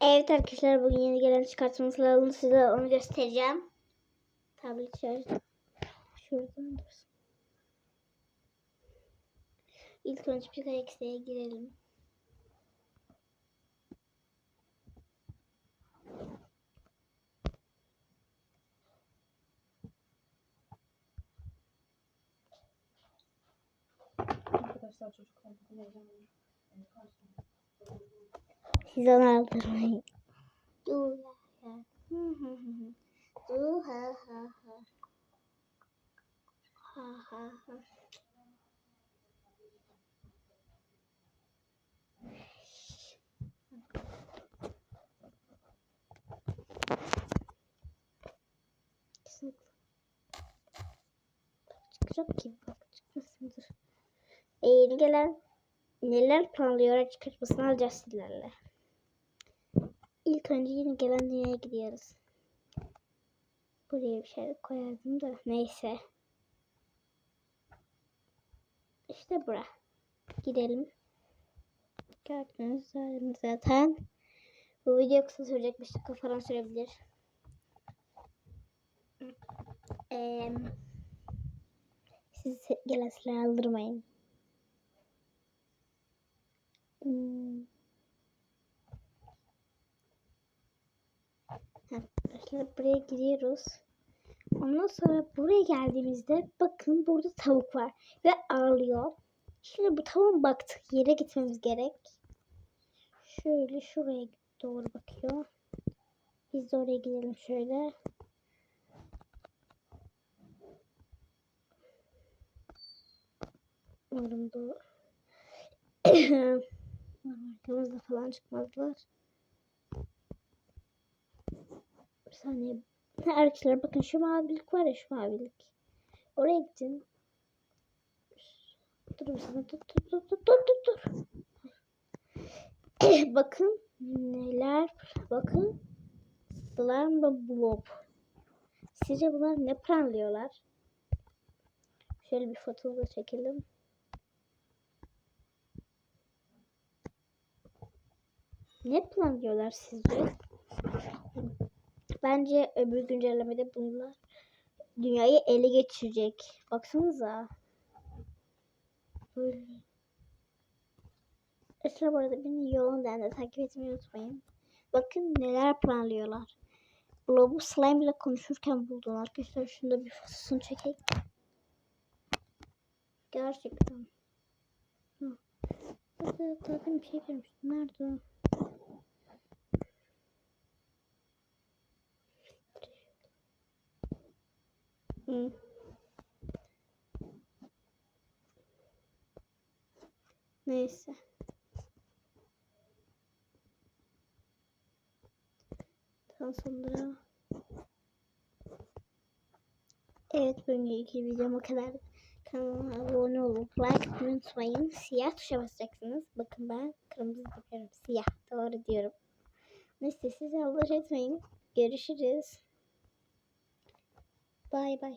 Evet arkadaşlar bugün yeni gelen çıkartma sıralını size onu göstereceğim. Tablet şarj. Şuradan dursun. İlk önce Pickaxe'ye girelim. Arkadaşlar çocuklar bugün heyecanlı. Siz onu aldırmayın. Du ha ha. Du ha ha ha. Ha ha ha. Çıkacak ki bak çıkmasındır. E, yeni gelen neler planlıyor açık açmasını alacağız sizlerle. İlk önce yeni gelen dünyaya gidiyoruz. Buraya bir şey koyardım da neyse. İşte bura. Gidelim. Gördünüz zaten. Bu video kısa sürecek. 5 dakika falan sürebilir. Ee, siz gelen silahı aldırmayın. Hmm. Arkadaşlar buraya giriyoruz. Ondan sonra buraya geldiğimizde bakın burada tavuk var ve ağlıyor. Şimdi bu tavuğun baktığı yere gitmemiz gerek. Şöyle şuraya doğru bakıyor. Biz de oraya gidelim şöyle. Umarım doğru. Arkamızda falan çıkmazlar. Bir saniye. Arkadaşlar bakın şu mavilik var ya şu mavilik. Oraya gidin. Dur bir saniye. Dur dur dur dur dur dur. dur. bakın neler. Bakın. Slime blob. Sizce bunlar ne planlıyorlar? Şöyle bir foto da çekelim. Ne planlıyorlar sizce? Bence öbür güncellemede bunlar dünyayı ele geçirecek. Baksanıza. Böyle. Esra bu arada beni yolundan da takip etmeyi unutmayın. Bakın neler planlıyorlar. Blob'u slime ile konuşurken buldum arkadaşlar. Şunda bir fotosunu çekeyim. Gerçekten. Hı. Zaten bir şey görmüştüm. Nerede o? Neyse. Daha sonra Evet bugünkü videom o kadar. Kanalıma abone olup like atmayı unutmayın. Siyah tuşa basacaksınız. Bakın ben kırmızı yapıyorum. Siyah. Doğru diyorum. Neyse size Allah etmeyin. Görüşürüz. Bay bay.